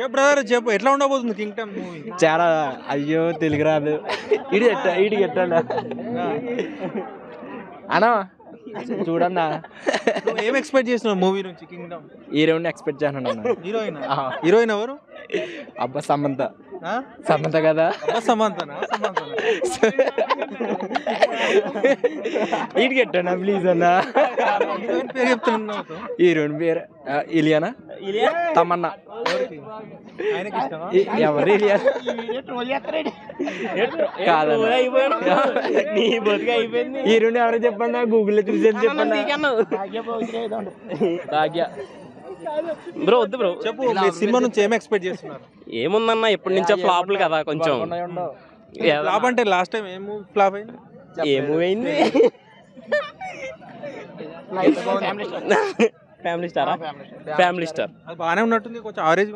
చెప్పు బ్రదర్ చెప్పు. ఎట్లా ఉండబోతుంది కింగ్ టమ్ మూవీ? చాలా అయ్యో తెలుగు రాదు. ఇడి ఎట్ట ఇడికి ఎట్టండా? అన్నా చూడన్నా. నువ్వు ఏం ఎక్స్పెక్ట్ చేస్తున్నావు మూవీ నుంచి కింగ్ టమ్ ఈ రౌండ్ ఎక్స్పెక్ట్ అన్న. హీరోయిన్. హీరోయిన్ ఎవరు? అబ్బా సమంత. ఆ? సమంత కదా. అబ్బా సమంతనా? సమంతనా? ఇడికి ఎట్టండా ప్లీజ్ అన్న? హీరోయిన్ పేరు రెండు పేరు ఇలియానా తమన్నా. ఎవరికి? ఆయనకి ఇష్టమా? ఈ- ఎవరు ఇలియా? కాదన్న. నీ బతికి అయిపోయింది. ఈ రెండు ఎవరు చెప్పండి గూగుల్లో చూసేది చెప్పండి భాగ్య బ్రో వద్దు బ్రో. చెప్పు సినిమా నుంచి ఏం ఎక్స్పెక్ట్ చేస్తున్నారు? ఏముందన్న ఎప్పటి నుంచో ఫ్లాప్లు కదా కొంచెం. ఫ్లాప్ అంటే లాస్ట్ టైం ఏం మూవీ ఫ్లాప్ అయింది? ఏమైంది ఫ్యామిలీ స్టారా ఫ్యామిలీ స్టార్ బాగానే ఉన్నట్టుంది కొంచెం ఆవరేజ్